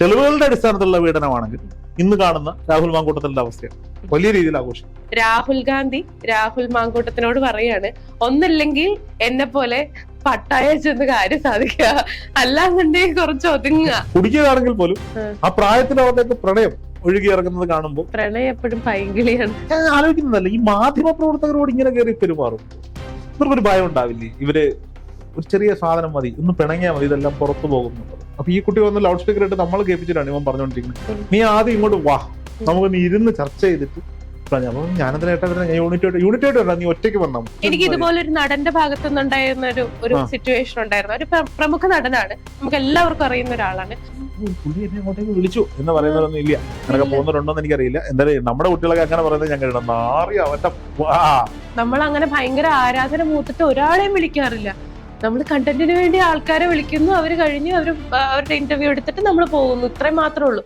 തെളിവുകളുടെ അടിസ്ഥാനത്തിലുള്ള പീഡനമാണെങ്കിൽ ഇന്ന് കാണുന്ന രാഹുൽ മാങ്കൂട്ടത്തിന്റെ അവസ്ഥയാണ്. വലിയ രീതിയിൽ ആഘോഷിക്കും. രാഹുൽ ഗാന്ധി രാഹുൽ മാങ്കൂട്ടത്തിനോട് പറയാണ് ഒന്നില്ലെങ്കിൽ എന്നെ പോലെ പട്ടായ ചെന്ന് കാര്യം സാധിക്കുക. അല്ലാന്നുണ്ടെങ്കിൽ കുറച്ച് ഒതുങ്ങുക. കുടിക്കുകയാണെങ്കിൽ പോലും ആ. പ്രായത്തിൽ അവരുടെയൊക്കെ പ്രണയം ഒഴുകി ഇറങ്ങുന്നത് കാണുമ്പോൾ പ്രണയം എപ്പോഴും പൈങ്കിളിയാണ്. ഞാൻ ആലോചിക്കുന്നതല്ല ഈ മാധ്യമ പ്രവർത്തകരോട് ഇങ്ങനെ കയറി പെരുമാറും. ഇവർക്കൊരു ഭയം ഉണ്ടാവില്ലേ? ഇവർ ഒരു ചെറിയ സാധനം മതി ഒന്ന് പിണങ്ങിയാൽ മതി ഇതെല്ലാം പുറത്തു പോകുന്നുള്ളത് അപ്പൊ ഈ കുട്ടി വന്ന് ലൗഡ് സ്പീക്കർ ഇട്ട് നമ്മൾ കേൾപ്പിച്ചിട്ടാണ് ഇവൻ പറഞ്ഞുകൊണ്ടിരിക്കുന്നത് നീ ആദ്യം ഇങ്ങോട്ട് വാ. നമുക്ക് നീ ഇരുന്ന് ചർച്ച ചെയ്തിട്ട് എനിക്ക് ഇതുപോലെ ഒരു നടന്റെ ഭാഗത്തുനിന്നുണ്ടായിരുന്ന ഒരു ഒരു സിറ്റുവേഷൻ ഉണ്ടായിരുന്നു. ഒരു പ്രമുഖ നടനാണ്. നമുക്ക് എല്ലാവർക്കും അറിയുന്ന ഒരാളാണ്. പുള്ളി എന്നെ അങ്ങോട്ടേക്ക് വിളിച്ചു എന്ന് പറയുന്നതൊന്നും ഇല്ല. അങ്ങനെ പോകുന്നവരുണ്ടോ എന്ന് എനിക്കറിയില്ല. എന്തായാലും നമ്മുടെ കുട്ടികളൊക്കെ അങ്ങനെ പറയുന്നത് ഞാൻ കേട്ടോ നാറി അവന്റെ. നമ്മൾ അങ്ങനെ ഭയങ്കര ആരാധന മൂത്തിട്ട് ഒരാളെയും വിളിക്കാറില്ല. നമ്മൾ കണ്ടന്റിന് വേണ്ടി ആൾക്കാരെ വിളിക്കുന്നു. അവർ കഴിഞ്ഞു. അവർ അവരുടെ ഇന്റർവ്യൂ എടുത്തിട്ട് നമ്മൾ പോകുന്നു. ഇത്രയും മാത്രമേ ഉള്ളൂ.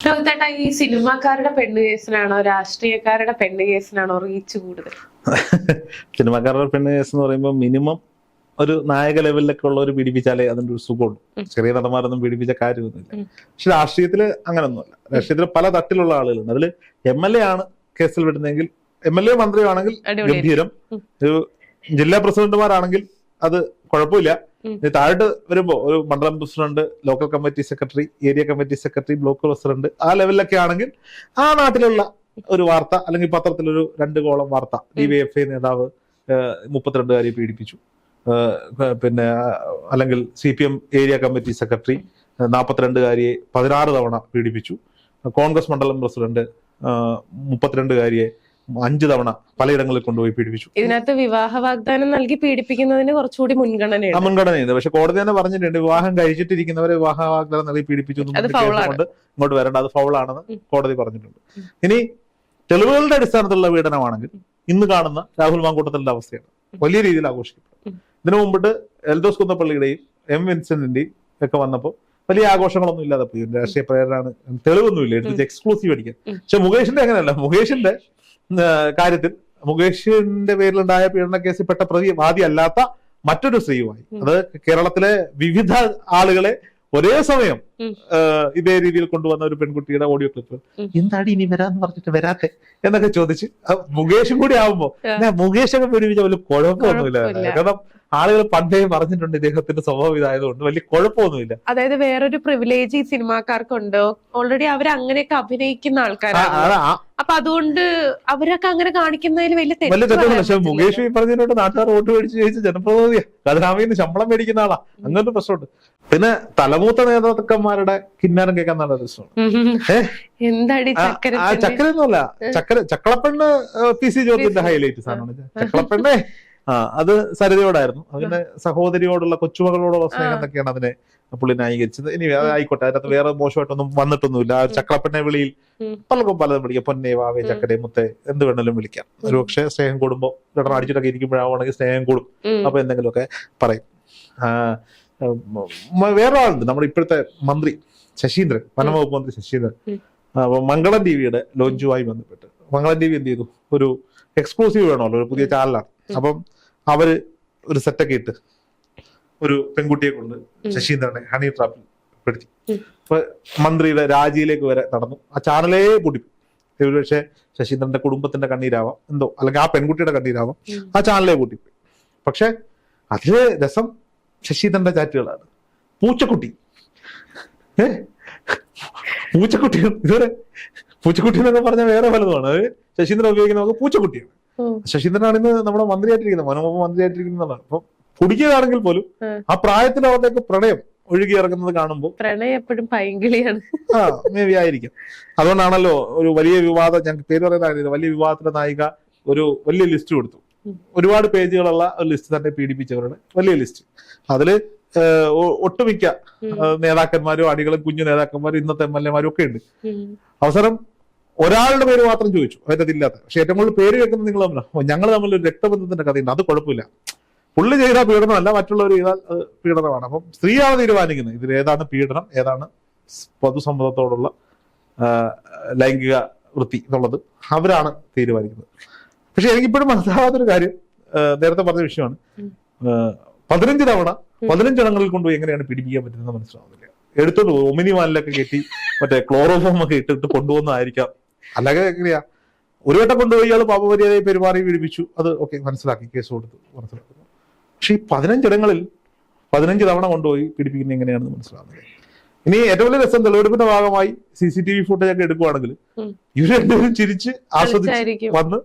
ലോകത്തേട്ടാ ഈ സിനിമാക്കാരുടെ പെണ്ണ് കേസിനാണോ രാഷ്ട്രീയക്കാരുടെ പെണ്ണ് കേസിനാണോ റീച്ച് കൂടുതൽ? സിനിമാക്കാരുടെ പെണ്ണ് കേസ് എന്ന് പറയുമ്പോൾ മിനിമം ഒരു നായക ലെവലിലൊക്കെ ഉള്ളവർ പീഡിപ്പിച്ചാലേ അതിന്റെ ഒരു സുഖമുള്ളൂ. ചെറിയ നടന്മാരൊന്നും പീഡിപ്പിച്ച കാര്യമൊന്നുമില്ല. പക്ഷെ രാഷ്ട്രീയത്തിൽ അങ്ങനൊന്നുമല്ല. രാഷ്ട്രീയത്തിൽ പല തട്ടിലുള്ള ആളുകളുണ്ട്. അതിൽ എം എൽ എ ആണ് കേസിൽ വിടുന്നതെങ്കിൽ എം എൽ എ മന്ത്രിയാണെങ്കിൽ ഗംഭീരം. ഒരു ജില്ലാ പ്രസിഡന്റുമാരാണെങ്കിൽ അത് കുഴപ്പമില്ല. താഴോട്ട് വരുമ്പോ ഒരു മണ്ഡലം president local committee secretary area committee secretary block president ആ ലെവലിലൊക്കെ ആണെങ്കിൽ ആ നാട്ടിലുള്ള ഒരു വാർത്ത അല്ലെങ്കിൽ പത്രത്തിലൊരു രണ്ട് കോളം വാർത്ത ഡി വൈ എഫ് ഐ നേതാവ് മുപ്പത്തിരണ്ടുകാരെ പീഡിപ്പിച്ചു. പിന്നെ അല്ലെങ്കിൽ C P M area committee secretary നാൽപ്പത്തിരണ്ടുകാരിയെ പതിനാറ് തവണ പീഡിപ്പിച്ചു. കോൺഗ്രസ് മണ്ഡലം പ്രസിഡന്റ് മുപ്പത്തിരണ്ടുകാരിയെ അഞ്ച് തവണ പലയിടങ്ങളിൽ കൊണ്ടുപോയി പീഡിപ്പിച്ചു. ഇതിനകത്ത് വിവാഹ വാഗ്ദാനം നൽകി പീഡിപ്പിക്കുന്നതിന് കുറച്ചുകൂടി മുൻഗണന മുൻഗണനയുണ്ട്. പക്ഷെ കോടതി തന്നെ പറഞ്ഞിട്ടുണ്ട് വിവാഹം കഴിച്ചിട്ടിരിക്കുന്നവരെ വിവാഹ വാഗ്ദാനം നൽകി പീഡിപ്പിച്ചു ഇങ്ങോട്ട് വരേണ്ട അത് ഫൗളാണെന്ന് കോടതി പറഞ്ഞിട്ടുണ്ട്. ഇനി തെളിവുകളുടെ അടിസ്ഥാനത്തിലുള്ള പീഡനമാണെങ്കിൽ ഇന്ന് കാണുന്ന രാഹുൽ മാങ്കൂട്ടത്തിന്റെ അവസ്ഥയാണ്. വലിയ രീതിയിൽ ആഘോഷിക്കപ്പെടും. ഇതിനു മുമ്പിട്ട് എൽദോസ് കുന്നപ്പള്ളിയുടെയും എം വിൻസെന്റിന്റെയും ഒക്കെ വന്നപ്പോൾ വലിയ ആഘോഷങ്ങളൊന്നും ഇല്ലാതെ പോയി. രാഷ്ട്രീയ പ്രേരണ തെളിവൊന്നുമില്ല എടുത്ത് എക്സ്ക്ലൂസീവ് അടിക്കാൻ. പക്ഷെ മുകേഷിന്റെ അങ്ങനെയല്ല. മുകേഷിന്റെ കാര്യത്തിൽ മുകേഷിന്റെ പേരിലുണ്ടായ പീഡന കേസിൽ പെട്ട പ്രതി വാദി അല്ലാത്ത മറ്റൊരു സ്ത്രീയുമായി. അത് കേരളത്തിലെ വിവിധ ആളുകളെ ഒരേ സമയം ഇതേ രീതിയിൽ കൊണ്ടുവന്ന ഒരു പെൺകുട്ടിയുടെ ഓഡിയോ ക്ലിപ്പ്. എന്താണ് ഇനി വരാന്ന് പറഞ്ഞിട്ട് വരാത്തെ? എന്നൊക്കെ ചോദിച്ച് മുകേഷും കൂടി ആവുമ്പോ ഞാൻ മുകേഷൊക്കെ പീഡിപ്പിച്ച വലിയ കുഴപ്പമൊന്നുമില്ല. കാരണം ആളുകൾ പണ്ടേ പറഞ്ഞിട്ടുണ്ട് ഇദ്ദേഹത്തിന്റെ സ്വഭാവം ഇതായതുകൊണ്ട്. വലിയ കുഴപ്പമൊന്നുമില്ല. അതായത് വേറൊരു പ്രിവിലേജ് ഈ സിനിമാക്കാർക്കുണ്ട്? ഓൾറെഡി അവർ അങ്ങനെയൊക്കെ അഭിനയിക്കുന്ന ആൾക്കാരാണ്. അപ്പൊ അതുകൊണ്ട് അവരൊക്കെ അങ്ങനെ കാണിക്കുന്നതിൽ വലിയ പക്ഷെ മുകേഷ് ഈ പറഞ്ഞതിനോട് നാട്ടുകാർ വോട്ട് മേടിച്ച് ജയിച്ച ജനപ്രതിനിധിയാ ഖജനാവിന്ന് ശമ്പളം മേടിക്കുന്ന ആളാ. അങ്ങനത്തെ പ്രശ്നമുണ്ട്. പിന്നെ തലമൂത്ത നേതാക്കന്മാരുടെ കിന്നാരം കേൾക്കാൻ നല്ല രസമാണ് ചക്കരൊന്നുമല്ല ചക്കര ചക്കളപ്പെണ്ണ് പി സി ജോർജിന്റെ ഹൈലൈറ്റ് സാധനമാണ് ചക്കളപ്പെണ്ണേ. ആ അത് സരിതയോടായിരുന്നു. അതിന്റെ സഹോദരിയോടുള്ള കൊച്ചുമകളോടുള്ള സ്നേഹം എന്നൊക്കെയാണ് അതിനെ പുള്ളി ന്യായീകരിച്ചത്? ഇനി അത് ആയിക്കോട്ടെ അതിനകത്ത് വേറെ മോശമായിട്ടൊന്നും വന്നിട്ടൊന്നുമില്ല. ആ ചക്കളപ്പെണ്ണെ വിളിയിൽ. പലർക്കും പലതും വിളിക്കാം. പൊന്നെ വാവേ. ചക്കരെ മുത്തേ എന്ത് വേണമെങ്കിലും വിളിക്കാം. ഒരു പക്ഷേ സ്നേഹം കൂടുമ്പോ രണ്ടെണ്ണം അടിച്ചിട്ടൊക്കെ ഇരിക്കുമ്പോഴാവണെങ്കിൽ സ്നേഹം കൂടും. അപ്പൊ എന്തെങ്കിലുമൊക്കെ പറയും. ആ, ഉം, മ- വേറെ ആളുണ്ട് നമ്മുടെ ഇപ്പോഴത്തെ മന്ത്രി ശശീന്ദ്രൻ വനംവകുപ്പ് മന്ത്രി ശശീന്ദ്രൻ. മംഗളം ടി വിയുടെ ലോഞ്ചുമായി ബന്ധപ്പെട്ട്. മംഗളം ടി വി എന്ത് ചെയ്തു? ഒരു എക്സ്ക്ലൂസീവ് വേണമല്ലോ ഒരു പുതിയ ചാനലാണ്. അപ്പം അവർ ഒരു സെറ്റൊക്കെ ഇട്ട് ഒരു പെൺകുട്ടിയെ കൊണ്ട്. ശശീന്ദ്രനെ ഹണി ട്രാപ്പിൽ പെടുത്തി. അപ്പൊ മന്ത്രിയുടെ രാജിയിലേക്ക് വരെ നടന്നു. ആ ചാനലേ പൊടി പക്ഷെ ശശീന്ദ്രന്റെ കുടുംബത്തിന്റെ കണ്ണീരാവാം. എന്തോ അല്ലെങ്കിൽ ആ പെൺകുട്ടിയുടെ കണ്ണീരാവാം. ആ ചാനലേ പൂട്ടിപ്പോയി പക്ഷെ അതിൽ രസം ശശീന്ദ്രന്റെ ചാറ്റുകളാണ്. പൂച്ചക്കുട്ടി. ഏ? പൂച്ചക്കുട്ടികൾ ഇതുവരെ പൂച്ചക്കുട്ടി എന്നൊക്കെ പറഞ്ഞാൽ വേറെ പലതുമാണ്. അത് ശശീന്ദ്രൻ ഉപയോഗിക്കുന്ന നമുക്ക് പൂച്ചക്കുട്ടിയാണ്. ശശീന്ദ്രനാണ് ഇന്ന് നമ്മുടെ മന്ത്രിയായിട്ടിരിക്കുന്നത് മനോഹര മന്ത്രിയായിട്ടിരിക്കുന്നതാണ്. അപ്പൊ കുടിക്കുകയാണെങ്കിൽ പോലും. ആ. പ്രായത്തിൽ അവരുടെയൊക്കെ പ്രണയം ഒഴുകി ഇറങ്ങുന്നത് കാണുമ്പോൾ പ്രണയം എപ്പോഴും പൈങ്കിളിയാണ്. ആ മേ ബി ആയിരിക്കും. അതുകൊണ്ടാണല്ലോ ഒരു വലിയ വിവാദം ഞങ്ങൾക്ക് പേര് പറയുന്ന വലിയ വിവാദത്തിന്റെ നായിക ഒരു വലിയ ലിസ്റ്റ് കൊടുത്തു. ഒരുപാട് പേജുകളുള്ള ഒരു ലിസ്റ്റ് തന്നെ പീഡിപ്പിച്ചവരുടെ വലിയ ലിസ്റ്റ് അതിൽ ഒട്ടുമിക്ക നേതാക്കന്മാരും അടികളും കുഞ്ഞു നേതാക്കന്മാരും ഇന്നത്തെ എം എൽ എമാരും ഒക്കെ ഉണ്ട്. അവസരം ഒരാളുടെ പേര് മാത്രം ചോദിച്ചു. അതായത് ഇല്ലാത്ത പക്ഷെ ഏറ്റവും കൂടുതൽ പേര് കേൾക്കുന്നത് നിങ്ങൾ തമ്മിലാണ് ഞങ്ങൾ തമ്മിൽ ഒരു രക്തബന്ധത്തിന്റെ കഥയുണ്ട്. അത് കുഴപ്പമില്ല. പുള്ളി ചെയ്താൽ പീഡനമല്ല മറ്റുള്ളവർ ചെയ്താൽ അത് പീഡനമാണ്. അപ്പം സ്ത്രീയാണ് തീരുമാനിക്കുന്നത്. ഇതിൽ ഏതാണ് പീഡനം ഏതാണ് പൊതുസമ്മതത്തോടുള്ള ലൈംഗിക വൃത്തി എന്നുള്ളത് അവരാണ് തീരുമാനിക്കുന്നത്. പക്ഷെ എനിക്കിപ്പോഴും മനസ്സിലാവാത്തൊരു കാര്യം നേരത്തെ പറഞ്ഞ വിഷയമാണ്. പതിനഞ്ച് തവണ. പതിനഞ്ചെണ്ണങ്ങളിൽ കൊണ്ടുപോയി എങ്ങനെയാണ് പിടിപ്പിക്കാൻ പറ്റുന്നത് മനസ്സിലാവുന്നില്ല. എടുത്തോണ്ട് പോകും ഒമിനി വാനിലൊക്കെ കെട്ടി മറ്റേ ക്ലോറോഫോം ഒക്കെ ഇട്ടിട്ട് കൊണ്ടുപോകുന്നതായിരിക്കാം. അല്ലെങ്കിൽ എങ്ങനെയാ? ഒരു വട്ടം കൊണ്ടുപോയി ഇയാൾ പാപമര്യാദയെ പെരുമാറി പീഡിപ്പിച്ചു അത് ഓക്കെ മനസ്സിലാക്കി കേസ് കൊടുത്തു മനസ്സിലാക്കുന്നു. പക്ഷെ ഈ പതിനഞ്ചിടങ്ങളിൽ പതിനഞ്ച് തവണ കൊണ്ടുപോയി പീഡിപ്പിക്കുന്നത് എങ്ങനെയാണെന്ന് മനസ്സിലാവുന്നത് ഇനി ഏറ്റവും വലിയ രസം തെളിവെടുപ്പിന്റെ ഭാഗമായി C C T V footage ഒക്കെ എടുക്കുവാണെങ്കിൽ. ഇവർ രണ്ടുപേരും ചിരിച്ച് ആസ്വദിച്ച് വന്ന്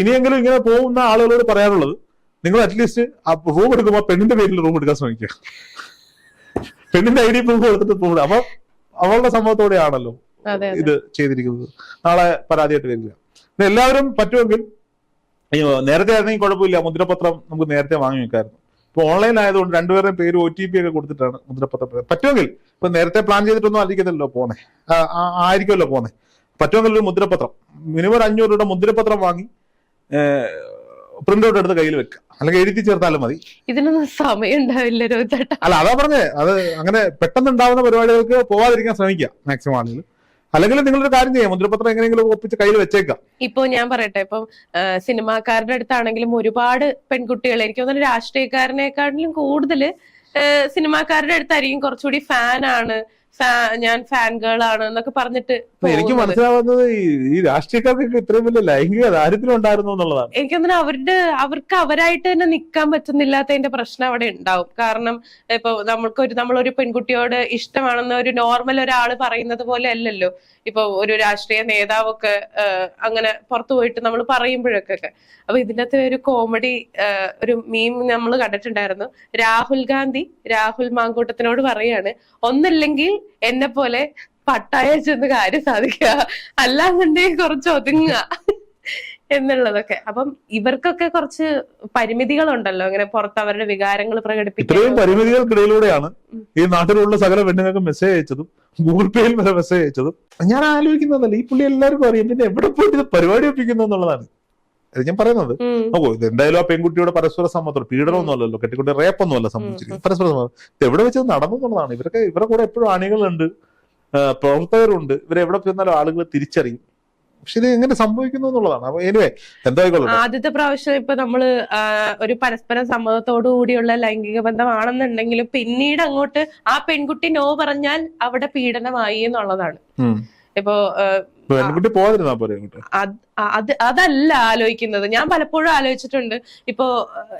ഇനിയെങ്കിലും ഇങ്ങനെ പോകുന്ന ആളുകളോട് പറയാനുള്ളത് നിങ്ങൾ അറ്റ്ലീസ്റ്റ് ആ റൂം എടുക്കുമ്പോൾ പെണ്ണിന്റെ പേരിൽ റൂം എടുക്കാൻ ശ്രമിക്കുക. പെണ്ണിന്റെ ഐ ഡി പ്രൂഫ് കൊടുത്തിട്ട് പോകും അപ്പൊ അവളുടെ അതെ ഇത് ചെയ്തിരിക്കുന്നത്. നാളെ പരാതിയായിട്ട് വരില്ല. എല്ലാവരും പറ്റുമെങ്കിൽ അയ്യോ നേരത്തെ ആയിരുന്നെങ്കിൽ കുഴപ്പമില്ല. മുദ്രപത്രം നമുക്ക് നേരത്തെ വാങ്ങി വെക്കായിരുന്നു. ഇപ്പൊ ഓൺലൈൻ ആയതുകൊണ്ട് രണ്ടുപേരുടെയും പേര് ഒ ടി പി ഒക്കെ കൊടുത്തിട്ടാണ് മുദ്രപത്രം പറ്റുമെങ്കിൽ ഇപ്പൊ നേരത്തെ പ്ലാൻ ചെയ്തിട്ടൊന്നും ആയിരിക്കത്തില്ലല്ലോ പോന്നെ. ആയിരിക്കുമല്ലോ പോന്നെ. പറ്റുമെങ്കിൽ ഒരു മുദ്രപത്രം. മിനിമം ഒരു അഞ്ഞൂറ് രൂപയുടെ മുദ്രപത്രം വാങ്ങി പ്രിന്റ് ഔട്ട് എടുത്ത് കയ്യിൽ വെക്കുക. അല്ലെങ്കിൽ എഴുതി ചേർത്താലും മതി. ഇതിനൊന്നും സമയം ഉണ്ടാവില്ല അല്ല അതാ പറഞ്ഞേ. അത് അങ്ങനെ പെട്ടെന്ന് ഉണ്ടാവുന്ന പരിപാടികൾക്ക് പോവാതിരിക്കാൻ ശ്രമിക്കുക. മാക്സിമം ആളുകൾ അല്ലെങ്കിൽ നിങ്ങളൊരു കാര്യം ചെയ്യാം. മുദ്രപത്രം എങ്ങനെയെങ്കിലും ഒപ്പിച്ച് കയ്യിൽ വെച്ചേക്കാം. ഇപ്പൊ ഞാൻ പറയട്ടെ ഇപ്പം സിനിമാക്കാരുടെ അടുത്താണെങ്കിലും ഒരുപാട് പെൺകുട്ടികൾ എനിക്ക് തോന്നുന്നു രാഷ്ട്രീയക്കാരനെക്കാട്ടിലും കൂടുതൽ സിനിമാക്കാരുടെ അടുത്തായിരിക്കും കുറച്ചുകൂടി ഫാനാണ് ഞാൻ ഫാൻ ഗേൾ ആണ് എന്നൊക്കെ പറഞ്ഞിട്ട് എനിക്ക്. മനസ്സിലാവുന്നത് ഈ രാഷ്ട്രീയക്കാർക്ക് രാഷ്ട്രീയക്കാർക്കൊക്കെ ഇത്രയും വലിയ ലൈംഗിക ദാരിദ്ര്യം ഉണ്ടായിരുന്നു എന്നുള്ളതാണ്. എനിക്ക് തോന്നുന്നു അവരുടെ അവർക്ക് അവരായിട്ട് തന്നെ നിൽക്കാൻ പറ്റുന്നില്ലാത്തതിന്റെ പ്രശ്നം അവിടെ ഉണ്ടാവും. കാരണം ഇപ്പൊ നമ്മൾക്കൊരു നമ്മളൊരു പെൺകുട്ടിയോട് ഇഷ്ടമാണെന്ന് ഒരു നോർമൽ ഒരാൾ പറയുന്നത് പോലെ അല്ലല്ലോ. ഇപ്പൊ ഒരു രാഷ്ട്രീയ നേതാവൊക്കെ അങ്ങനെ പുറത്തു പോയിട്ട് നമ്മൾ പറയുമ്പോഴൊക്കെ അപ്പൊ ഇതിനകത്ത് ഒരു കോമഡി ഒരു മീം നമ്മൾ കണ്ടിട്ടുണ്ടായിരുന്നു. രാഹുൽ ഗാന്ധി രാഹുൽ മാങ്കൂട്ടത്തിനോട് പറയാണ് ഒന്നില്ലെങ്കിൽ എന്നെ പോലെ പട്ടായ ചെന്ന് കാര്യം സാധിക്കുക. അല്ലാന്നുണ്ടെങ്കിൽ കുറച്ച് ഒതുങ്ങുക എന്നുള്ളതൊക്കെ. അപ്പം ഇവർക്കൊക്കെ കുറച്ച് പരിമിതികളുണ്ടല്ലോ ഇങ്ങനെ പുറത്ത് അവരുടെ വികാരങ്ങൾ ഇത്രയും പ്രകടിപ്പിക്കാൻ പരിമിതികൾക്കിടയിലൂടെയാണ്. ഈ നാട്ടിലുള്ള സകല പെണ്ണുങ്ങൾക്ക് മെസ്സേജ് അയച്ചതും ഗൂഗിൾ പേയിൽ വരെ മെസ്സേജ് അയച്ചതും. ഞാൻ ആലോചിക്കുന്നതല്ല ഈ പുള്ളി എല്ലാവർക്കും അറിയാം പിന്നെ എവിടെ പോയിട്ട് ഇത് പരിപാടി ഒപ്പിക്കുന്നു എന്നുള്ളതാണ്. അത് ഞാൻ പറയുന്നത്. നോക്കൂ ഇത് എന്തായാലും ആ പെൺകുട്ടിയുടെ പരസ്പര സമ്മതം പീഡനമൊന്നും അല്ലല്ലോ കെട്ടിക്കൊണ്ട് റേപ്പൊന്നും അല്ല സംഭവിച്ചിരിക്കുന്നത് പരസ്പര സമ്മതം. ഇത് എവിടെ വെച്ച് നടന്നു എന്നുള്ളതാണ്. ഇവരൊക്കെ ഇവരുടെ കൂടെ എപ്പോഴും അണികളുണ്ട്. പ്രവർത്തകരുണ്ട്. ഇവരെ എവിടെ ചെന്നാലും ആളുകൾ തിരിച്ചറിയും. പക്ഷെ ഇത് എങ്ങനെ സംഭവിക്കുന്നു എന്നുള്ളതാണ്. അപ്പൊ എനിവേ എന്തായിക്കോളൂ ആദ്യത്തെ പ്രാവശ്യം ഇപ്പൊ നമ്മൾ ഒരു പരസ്പര സമ്മതത്തോടു കൂടിയുള്ള ലൈംഗിക ബന്ധമാണെന്നുണ്ടെങ്കിലും പിന്നീട് അങ്ങോട്ട് ആ പെൺകുട്ടി നോ പറഞ്ഞാൽ അവിടെ പീഡനമായി എന്നുള്ളതാണ്. ഇപ്പൊ പെൺകുട്ടി പോകാതിരുന്നാ പോരെ അങ്ങോട്ട് അത് അത് അതല്ല ആലോചിക്കുന്നത്. ഞാൻ പലപ്പോഴും ആലോചിച്ചിട്ടുണ്ട്. ഇപ്പോ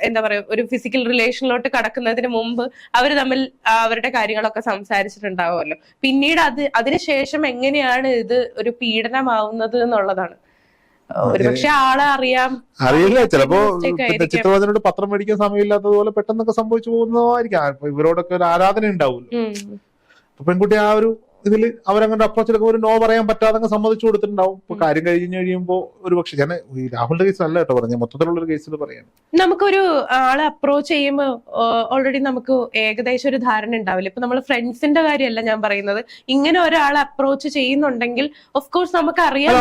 എന്താ പറയാ ഒരു ഫിസിക്കൽ റിലേഷനിലോട്ട് കടക്കുന്നതിന് മുമ്പ് അവർ തമ്മിൽ അവരുടെ കാര്യങ്ങളൊക്കെ സംസാരിച്ചിട്ടുണ്ടാവുമല്ലോ. പിന്നീട് അത് അതിനുശേഷം എങ്ങനെയാണ് ഇത് ഒരു പീഡനമാവുന്നത് എന്നുള്ളതാണ്. ഒരുപക്ഷെ ആളെ അറിയാം. അറിയില്ല. ചിലപ്പോ ചിത്രവചനോട് പത്രം മേടിക്കാൻ സമയമില്ലാത്തതുപോലെ പെട്ടെന്നൊക്കെ സംഭവിച്ചു പോകുന്നതായിരിക്കാം. ഇവരോടൊക്കെ ഒരു ആരാധന ഉണ്ടാവുമല്ലോ. പെൺകുട്ടി ആ ഒരു ഇതിൽ അവരങ്ങനെ അപ്രോച്ച് എടുക്കുമ്പോൾ ഒരു നോ പറയാൻ പറ്റാതെ അങ്ങ് സമ്മതിച്ചു കൊടുത്തിട്ടുണ്ടാവും. ഇപ്പൊ കാര്യം കഴിഞ്ഞു കഴിയുമ്പോ ഒരു പക്ഷെ ഞാൻ ഈ രാഹുലിന്റെ കേസ് അല്ല കേട്ടോ പറഞ്ഞ മൊത്തത്തിലുള്ള ഒരു കേസിൽ പറയാണ് നമുക്കൊരു ആളെ അപ്രോച്ച് ചെയ്യുമ്പോൾ ഓൾറെഡി നമുക്ക് ഏകദേശം ഒരു ധാരണ ഉണ്ടാവില്ല. ഇപ്പൊ നമ്മൾ ഫ്രണ്ട്സിന്റെ കാര്യമല്ല ഞാൻ പറയുന്നത്. ഇങ്ങനെ ഒരാളെ അപ്രോച്ച് ചെയ്യുന്നുണ്ടെങ്കിൽ ഓഫ് കോഴ്സ് നമുക്ക് അറിയാൻ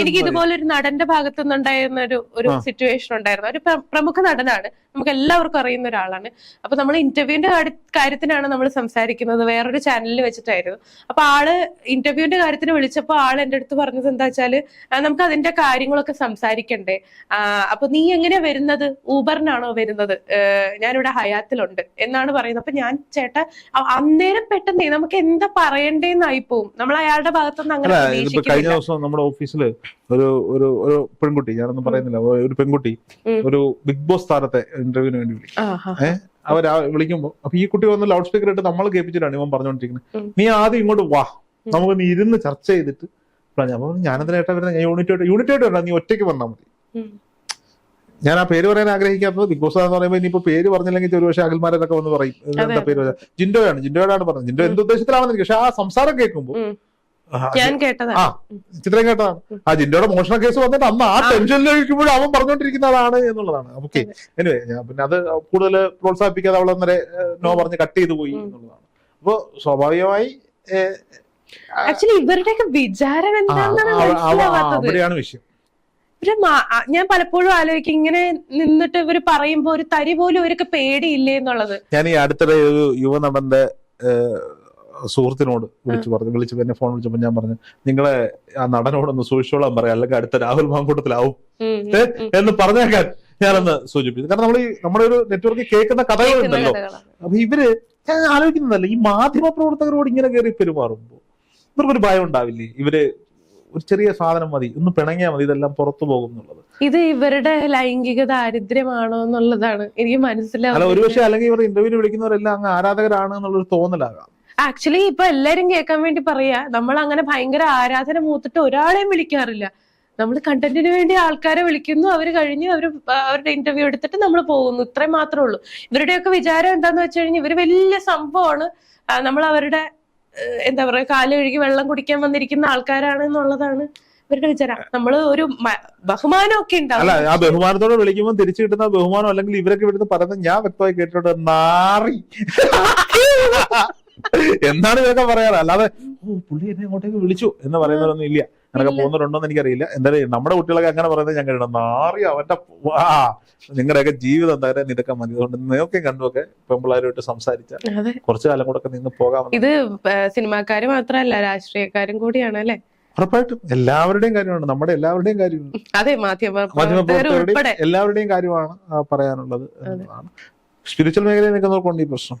എനിക്ക് ഇതുപോലെ ഒരു നടന്റെ ഭാഗത്തുനിന്നുണ്ടായിരുന്ന ഒരു ഒരു സിറ്റുവേഷൻ ഉണ്ടായിരുന്നു. ഒരു പ്രമുഖ നടനാണ്. നമുക്ക് എല്ലാവർക്കും അറിയുന്ന ഒരാളാണ്. അപ്പൊ നമ്മൾ ഇന്റർവ്യൂവിന്റെ കാര്യത്തിനാണ് നമ്മൾ സംസാരിക്കുന്നത്. വേറൊരു ചാനലിൽ വെച്ചിട്ടായിരുന്നു. അപ്പൊ ആൾ ഇന്റർവ്യൂവിന്റെ കാര്യത്തിന് വിളിച്ചപ്പോ ആൾ എന്റെ അടുത്ത് പറഞ്ഞത് എന്താ വെച്ചാൽ നമുക്ക് അതിന്റെ കാര്യങ്ങളൊക്കെ സംസാരിക്കണ്ടേ. അപ്പൊ നീ എങ്ങനെയാ വരുന്നത്? ഊബറിനാണോ വരുന്നത്? ഞാനിവിടെ ഹയാത്തിലുണ്ട്. എന്നാണ് പറയുന്നത്. അപ്പൊ ഞാൻ ചേട്ട അന്നേരം പെട്ടെന്ന് നമുക്ക് എന്താ പറയണ്ടേന്നായി പോവും. നമ്മൾ അയാളുടെ ഭാഗത്തുനിന്ന് അങ്ങനെ കഴിഞ്ഞ ദിവസം നമ്മുടെ ഓഫീസിൽ ഒരു ഒരു ഒരു പെൺകുട്ടി ഞാനൊന്നും പറയുന്നില്ല ഒരു പെൺകുട്ടി ഒരു ബിഗ് ബോസ് താരത്തെ ഇന്റർവ്യൂവിന് വേണ്ടി വിളിക്കും. ഏഹ് അവർ വിളിക്കുമ്പോ അപ്പൊ ഈ കുട്ടി വന്ന് ലൗഡ് സ്പീക്കർ ഇട്ട് നമ്മൾ കേൾപ്പിച്ചിട്ടാണ് ഇവൻ പറഞ്ഞുകൊണ്ടിരിക്കുന്നത് നീ ആദ്യം ഇങ്ങോട്ട് വാ. നമുക്ക് നീ ഇരുന്ന് ചർച്ച ചെയ്തിട്ട് അപ്പൊ ചെയ്യാം. അപ്പൊ ഞാനെന്തിനായിട്ടാ വരുന്നത് ഞാൻ യൂണിറ്റ് ആയിട്ട് യൂണിറ്റ് ആയിട്ട് വരണ്ട നീ ഒറ്റയ്ക്ക് വന്നാൽ മതി. ഞാൻ ആ പേര് പറയാൻ ആഗ്രഹിക്കാത്തത് ബിഗ് ബോസ് എന്ന് പറയുമ്പോൾ ഇനിയിപ്പോ പേര് പറഞ്ഞില്ലെങ്കിൽ ഒരു പക്ഷേ അഖിൽമാരൊക്കെ വന്ന് പറയും. എന്താ പേര്? ജിൻഡോയാണ് ജിൻഡോയാണ് പറഞ്ഞത്. ജിൻഡോ എന്ത് ഉദ്ദേശത്തിലാണെന്ന് പക്ഷെ ആ സംസാരം കേൾക്കുമ്പോൾ ആ ചിത്രം കേട്ടതാണ് ആ ജിൻഡോയുടെ മോഷണ കേസ് വന്നിട്ട് അന്ന് ആ. ടെൻഷനിലിരിക്കുമ്പോഴും അവൻ പറഞ്ഞുകൊണ്ടിരിക്കുന്നതാണ് എന്നുള്ളതാണ്. ഓക്കെ. എനിവേ ഞാൻ പിന്നെ അത് കൂടുതൽ പ്രോത്സാഹിപ്പിക്കാതെ അവളെ അന്നേരെ നോ പറഞ്ഞ് കട്ട് ചെയ്തു പോയി എന്നുള്ളതാണ്. അപ്പൊ സ്വാഭാവികമായി ആക്ച്വലി ഇവരുടെയൊക്കെ വിചാരം എന്താണെന്നാണ് വിഷയം. ഞാൻ പലപ്പോഴും ആലോചിക്കും ഇങ്ങനെ നിന്നിട്ട് ഇവർ പറയുമ്പോ ഒരു തരി പോലും ഇവർക്ക് പേടിയില്ലേ എന്നുള്ളത്. ഞാൻ ഈ അടുത്തിടെ ഒരു യുവനടന്റെ സുഹൃത്തിനോട് വിളിച്ചു പറഞ്ഞു. വിളിച്ചു എന്നെ ഫോൺ വിളിച്ചപ്പോൾ ഞാൻ പറഞ്ഞു നിങ്ങളെ ആ നടനോടൊന്ന് സൂക്ഷിച്ചോളാൻ പറയാം അല്ലെങ്കിൽ അടുത്ത രാഹുൽ മാങ്കൂട്ടത്തിലാവും? എന്ന് പറഞ്ഞേക്കാൻ ഞാനൊന്ന് സൂചിപ്പിച്ചു. കാരണം നമ്മൾ ഈ നമ്മുടെ ഒരു നെറ്റ്വർക്കിൽ കേൾക്കുന്ന കഥകളുണ്ടല്ലോ. കഥകളാണ്. അപ്പൊ ഇവർ ഞാൻ ആലോചിക്കുന്നതല്ല ഈ മാധ്യമ പ്രവർത്തകരോട് ഇങ്ങനെ കയറി പെരുമാറുമ്പോൾ ഇവർക്കൊരു ഭയം ഉണ്ടാവില്ലേ? ഇവർ ഒരു ചെറിയ സാധനം മതി ഒന്ന് പിണങ്ങിയാൽ മതി ഇതെല്ലാം പുറത്തു പോകും എന്നുള്ളത്. ഇത് ഇവരുടെ ലൈംഗിക ദാരിദ്ര്യമാണോ എന്നുള്ളതാണ് എനിക്ക് അല്ല മനസ്സിലാവുന്നത് ഒരുപക്ഷെ അല്ലെങ്കിൽ ഇവർ ഇന്റർവ്യൂവിന് വിളിക്കുന്നവരെല്ലാം അങ്ങ് ആരാധകരാണ് എന്നുള്ളൊരു തോന്നലാകാം. ആക്ച്വലി ഇപ്പൊ എല്ലാരും കേൾക്കാൻ വേണ്ടി പറയാ നമ്മൾ അങ്ങനെ ഭയങ്കര ആരാധന മൂത്തിട്ട് ഒരാളെയും വിളിക്കാറില്ല. നമ്മൾ കണ്ടന്റിന് വേണ്ടി ആൾക്കാരെ വിളിക്കുന്നു അവർ കഴിഞ്ഞ് അവർ അവരുടെ ഇന്റർവ്യൂ എടുത്തിട്ട് നമ്മൾ പോകുന്നു. ഇത്രയും മാത്രമേ ഉള്ളൂ. ഇവരുടെയൊക്കെ വിചാരം എന്താന്ന് വെച്ച് കഴിഞ്ഞാൽ ഇവർ വലിയ സംഭവമാണ്. നമ്മൾ അവരുടെ എന്താ പറയാ കാൽ കഴുകി വെള്ളം കുടിക്കാൻ വന്നിരിക്കുന്ന ആൾക്കാരാണ് എന്നുള്ളതാണ് ഇവരുടെ വിചാരം. നമ്മൾ ഒരു ബഹുമാനമൊക്കെ അല്ല ഉണ്ടാവും ആ ബഹുമാനത്തോടെ വിളിക്കുമ്പോൾ തിരിച്ചു കിട്ടുന്ന ബഹുമാനം അല്ലെങ്കിൽ ഇവരൊക്കെ ഇവിടുന്ന് പറയുന്നത് ഞാൻ വ്യക്തമായി കേട്ടിട്ടുണ്ട് നാറി. എന്താണ് ഇതൊക്കെ പറയാറ്? അല്ലാതെ ഓ പുള്ളി എന്നെ അങ്ങോട്ടേക്ക് വിളിച്ചു എന്ന് പറയുന്നവരൊന്നും ഇല്ല. അങ്ങനെ പോകുന്നവരുണ്ടോന്ന് എനിക്കറിയില്ല. എന്തായാലും നമ്മുടെ കുട്ടികളൊക്കെ അങ്ങനെ പറയുന്നത് ഞാൻ കേട്ടോ നാറി അവന്റെ വാ. നിങ്ങളുടെയൊക്കെ ജീവിതം എന്തായാലും ഇതൊക്കെ മതി. അതുകൊണ്ട് നിങ്ങൾക്കും കണ്ടുമൊക്കെ പെമ്പിള്ളാരുമായിട്ട് സംസാരിച്ച കുറച്ചു കാലം കൂടെ നിങ്ങൾ പോകാമെന്ന് ഇത് സിനിമാക്കാര് മാത്രമല്ല രാഷ്ട്രീയക്കാരും കൂടിയാണ് അല്ലെ? ഉറപ്പായിട്ടും എല്ലാവരുടെയും കാര്യമാണ്. നമ്മുടെ എല്ലാവരുടെയും കാര്യമാണ്. അതെ മാധ്യമ പ്രവർത്തകർ മാധ്യമപ്രവർത്തകരുടെയും ഉൾപ്പെടെ. എല്ലാവരുടെയും കാര്യമാണ് പറയാനുള്ളത് സ്പിരിച്വൽ മേഖലയിൽ നിൽക്കുന്നവർക്കുണ്ട് ഈ പ്രശ്നം.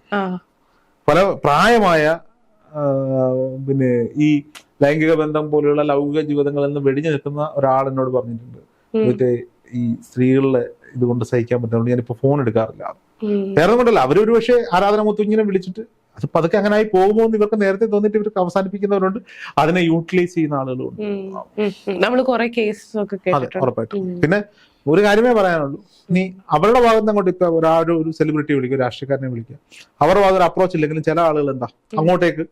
പല പ്രായമായ പിന്നെ ഈ ലൈംഗിക ബന്ധം പോലെയുള്ള ലൗകിക ജീവിതങ്ങളിൽ നിന്ന് വെടിഞ്ഞു നിൽക്കുന്ന ഒരാൾ എന്നോട് പറഞ്ഞിട്ടുണ്ട്. മറ്റേ ഈ സ്ത്രീകളുടെ ഇതുകൊണ്ട് സഹിക്കാൻ പറ്റുന്നുണ്ട് ഞാനിപ്പോ ഫോൺ എടുക്കാറില്ല. വേറെ കൊണ്ടല്ല അവരൊരു പക്ഷേ ആരാധന മുത്തു ഇങ്ങനെ വിളിച്ചിട്ട് അത് പതുക്കെ അങ്ങനെ ആയി പോകുമോ എന്ന് ഇവർക്ക് നേരത്തെ തോന്നിട്ട് ഇവർക്ക് അവസാനിപ്പിക്കുന്നവരുണ്ട്. അതിനെ യൂട്ടിലൈസ് ചെയ്യുന്ന ആളുകളുണ്ട് നമ്മൾ കൊറേ കേസസ് ഒക്കെ ഉറപ്പായിട്ടും. പിന്നെ ഒരു കാര്യമേ പറയാനുള്ളൂ. നീ അവരുടെ ഭാഗത്ത് അങ്ങോട്ട് ഇപ്പൊ ഒരാൾ ഒരു സെലിബ്രിറ്റി വിളിക്കുക രാഷ്ട്രീയക്കാരനെ വിളിക്കുക അവരുടെ ഭാഗത്ത് ഒരു അപ്രോച്ച് ഇല്ലെങ്കിലും ചില ആളുകൾ എന്താ? അങ്ങോട്ടേക്ക്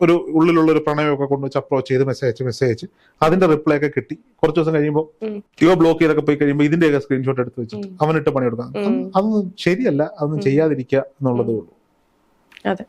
ഒരു ഉള്ളിലുള്ള ഒരു പ്രണയമൊക്കെ കൊണ്ട് വെച്ച് അപ്രോച്ച് ചെയ്ത് മെസ്സേജ് അയച്ച് മെസ്സേജ് അയച്ച് അതിന്റെ റിപ്ലൈ ഒക്കെ കിട്ടി. കുറച്ച് ദിവസം കഴിയുമ്പോൾ ടിയോ ഇവ ബ്ലോക്ക് ചെയ്തൊക്കെ പോയി കഴിയുമ്പോൾ ഇതിന്റെയൊക്കെ സ്ക്രീൻഷോട്ട് എടുത്ത് വെച്ചിട്ട് ഉം. അവനിട്ട് പണിയെടുക്കാം. അതൊന്നും ശരിയല്ല. അതൊന്നും ചെയ്യാതിരിക്കുക എന്നുള്ളതേ ഉള്ളൂ. അതെ